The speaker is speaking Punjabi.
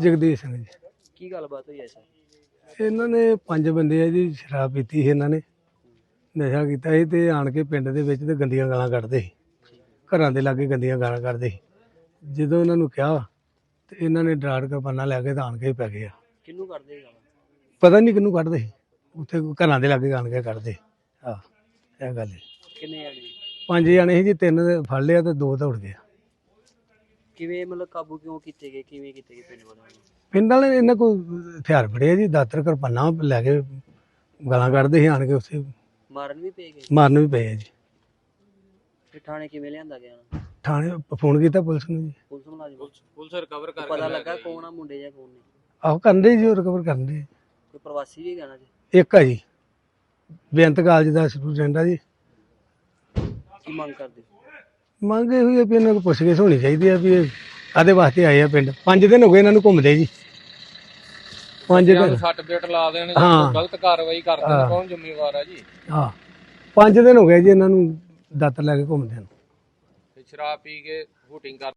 ਜਗਦੀਸ਼ ਸਿੰਘ ਜੀ। ਕੀ ਗੱਲਬਾਤ ਹੋਈ ਐ ਸਰ? ਇਹਨਾਂ ਨੇ ਪੰਜ ਬੰਦੇ ਆ ਜੀ ਸ਼ਰਾਬ ਪੀਤੀ ਸੀ ਇਹਨਾਂ ਨੇ। ਨਸ਼ਾ ਕੀਤਾ ਸੀ ਤੇ ਆਣ ਕੇ ਪਿੰਡ ਦੇ ਵਿੱਚ ਤੇ ਗੰਦੀਆਂ ਗਾਲਾਂ ਕੱਢਦੇ ਸੀ। ਘਰਾਂ ਦੇ ਲਾਗੇ ਗੰਦੀਆਂ ਗਾਲਾਂ ਕੱਢਦੇ ਸੀ। ਜਦੋਂ ਇਹਨਾਂ ਨੂੰ ਕਿਹਾ ਤੇ ਇਹਨਾਂ ਨੇ ਡਰਾੜ ਕਿਰਪਾਨਾਂ ਲੈ ਕੇ ਤਾਂ ਆਣ ਕੇ ਹੀ ਪੈ ਗਏ ਆ। ਕਿੰਨੂੰ ਕਰਦੇ ਗਾਲਾਂ? ਪਤਾ ਨਹੀਂ ਕਿਹਨੂੰ ਕੱਢਦੇ ਸੀ। ਉੱਥੇ ਘਰਾਂ ਦੇ ਲਾਗੇ ਆਣ ਕੇ ਕੱਢਦੇ ਆ ਇਹ ਗੱਲ ਹੈ। ਕਿੰਨੇ ਜਾਣੇ? ਪੰਜ ਜਾਣੇ ਸੀ ਜੀ ਤਿੰਨ ਫੜ ਲਿਆ ਤੇ ਦੋ ਦੌੜ ਗਏ ਕਿਵੇਂ ਮਤਲਬ ਕਾਬੂ ਕਿਉਂ ਕੀਤੇ ਗਏ? ਕਿਵੇਂ ਕੀਤੇ ਗਏ ਪਿੰਡ ਵਾਲਿਆਂ ਨੂੰ? ਪਿੰਡ ਵਾਲੇ ਇਹਨਾਂ ਕੋਲ ਹਥਿਆਰ ਫੜੇ ਜੀ ਦਾਤਰ ਕਿਰਪਾਨਾਂ ਲੈ ਕੇ ਗਾਲਾਂ ਕੱਢਦੇ ਸੀ ਆਣ ਕੇ ਉੱਥੇ ਮਾਰਨ ਵੀ ਪਏ ਗਏ? ਮਾਰਨ ਵੀ ਪਏ ਆ ਜੀ। ਫਿਰ ਥਾਣੇ ਕਿਵੇਂ ਲਿਆਂਦਾ ਗਿਆ ਨਾ ਥਾਣੇ ਫੋਨ ਕੀਤਾ ਪੁਲਿਸ ਨੂੰ ਜੀ। ਪੁਲਿਸ ਮੁਲਾਜ਼ਮ ਪੁਲਿਸ ਰਿਕਵਰ ਕਰ ਪਤਾ ਲੱਗਾ ਕੌਣ ਆ ਮੁੰਡੇ ਜਾਂ ਕੌਣ ਨਹੀਂ? ਆਹੋ ਕਰਦੇ ਜੀ ਰਿਕਵਰ ਕਰਦੇ ਕੋਈ ਪ੍ਰਵਾਸੀ ਵੀ ਗਾਣਾ ਜੀ? ਇੱਕ ਆ ਜੀ। ਬੇਅੰਤ ਕਾਲਜ ਦਾ ਸਟੂਡੈਂਟ ਆ ਜੀ। ਕੀ ਮੰਗ ਕਰਦੇ? ਮੰਗ ਇਹ ਹੋਈ ਆ ਵੀ ਇਹਨਾਂ ਨੂੰ ਪੁੱਛਗਿੱਛ ਹੋਣੀ ਚਾਹੀਦੀ ਆ ਵੀ ਇਹ ਕਾਹਦੇ ਵਾਸਤੇ ਆਏ ਆ ਪਿੰਡ। ਪੰਜ ਦਿਨ ਹੋ ਗਏ ਇਹਨਾਂ ਨੂੰ ਘੁੰਮਦੇ ਜੀ। ਪੰਜ ਦਿਨ। ਸੱਟ ਪੇਟ ਲਾ ਦੇਣ ਹਾਂ। ਗਲਤ ਕਾਰਵਾਈ ਕਰਦੇ ਹਾਂ। ਨੇ ਕੌਣ ਜ਼ਿੰਮੇਵਾਰ ਹੈ ਜੀ? ਹਾਂ। ਪੰਜ ਦਿਨ ਹੋ ਗਏ ਜੀ ਇਹਨਾਂ ਨੂੰ ਦਾਤਰ ਲੈ ਕੇ ਘੁੰਮਦੇ ਨੂੰ। ਤੇ ਸ਼ਰਾਬ ਪੀ ਕੇ ਹੂਟਿੰਗ ਕਰ